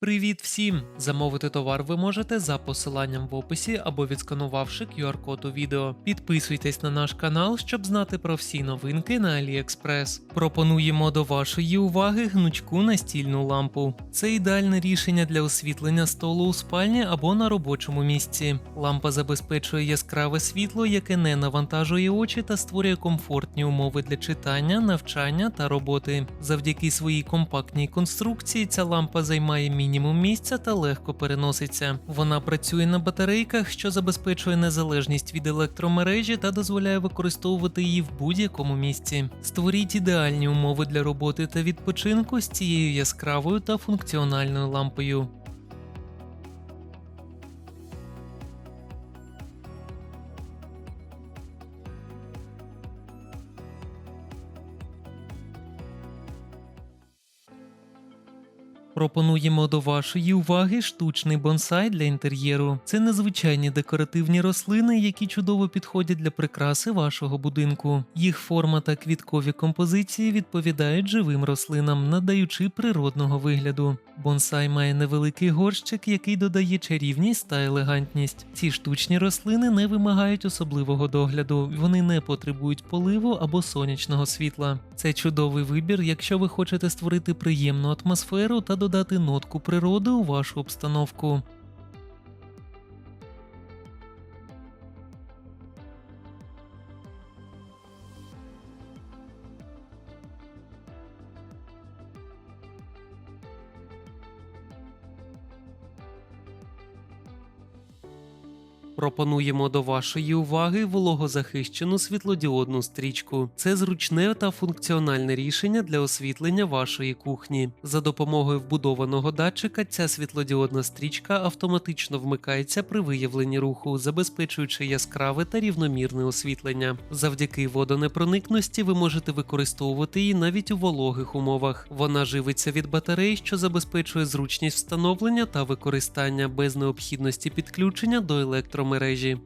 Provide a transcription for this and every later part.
Привіт всім! Замовити товар ви можете за посиланням в описі або відсканувавши QR-код у відео. Підписуйтесь на наш канал, щоб знати про всі новинки на AliExpress. Пропонуємо до вашої уваги гнучку настільну лампу. Це ідеальне рішення для освітлення столу у спальні або на робочому місці. Лампа забезпечує яскраве світло, яке не навантажує очі та створює комфортні умови для читання, навчання та роботи. Завдяки своїй компактній конструкції ця лампа займає мінімум місця та легко переноситься. Вона працює на батарейках, що забезпечує незалежність від електромережі та дозволяє використовувати її в будь-якому місці. Створіть ідеальні умови для роботи та відпочинку з цією яскравою та функціональною лампою. Пропонуємо до вашої уваги штучний бонсай для інтер'єру. Це незвичайні декоративні рослини, які чудово підходять для прикраси вашого будинку. Їх форма та квіткові композиції відповідають живим рослинам, надаючи природного вигляду. Бонсай має невеликий горщик, який додає чарівність та елегантність. Ці штучні рослини не вимагають особливого догляду, вони не потребують поливу або сонячного світла. Це чудовий вибір, якщо ви хочете створити приємну атмосферу та додати нотку природи у вашу обстановку. Пропонуємо до вашої уваги вологозахищену світлодіодну стрічку. Це зручне та функціональне рішення для освітлення вашої кухні. За допомогою вбудованого датчика ця світлодіодна стрічка автоматично вмикається при виявленні руху, забезпечуючи яскраве та рівномірне освітлення. Завдяки водонепроникності ви можете використовувати її навіть у вологих умовах. Вона живиться від батарей, що забезпечує зручність встановлення та використання без необхідності підключення до електромережі. Мережі.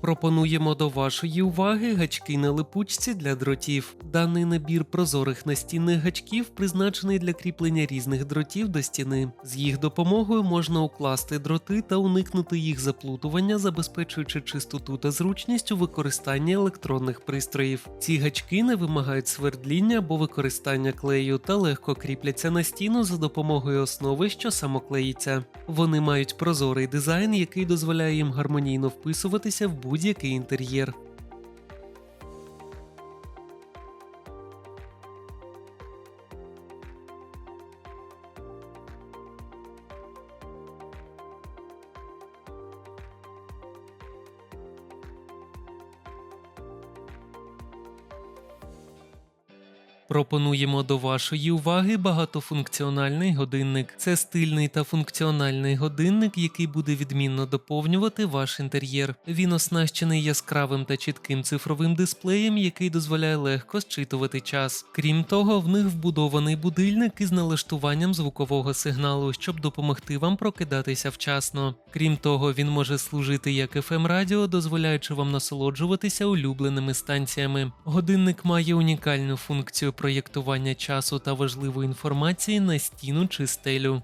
Пропонуємо до вашої уваги гачки на липучці для дротів. Даний набір прозорих настінних гачків призначений для кріплення різних дротів до стіни. З їх допомогою можна укласти дроти та уникнути їх заплутування, забезпечуючи чистоту та зручність у використанні електронних пристроїв. Ці гачки не вимагають свердління або використання клею та легко кріпляться на стіну за допомогою основи, що самоклеїться. Вони мають прозорий дизайн, який дозволяє їм гармонійно вписуватися в будь-який інтер'єр. Пропонуємо до вашої уваги багатофункціональний годинник. Це стильний та функціональний годинник, який буде відмінно доповнювати ваш інтер'єр. Він оснащений яскравим та чітким цифровим дисплеєм, який дозволяє легко зчитувати час. Крім того, в них вбудований будильник із налаштуванням звукового сигналу, щоб допомогти вам прокидатися вчасно. Крім того, він може служити як fm радіо, дозволяючи вам насолоджуватися улюбленими станціями. Годинник має унікальну функцію проєктування часу та важливої інформації на стіну чи стелю.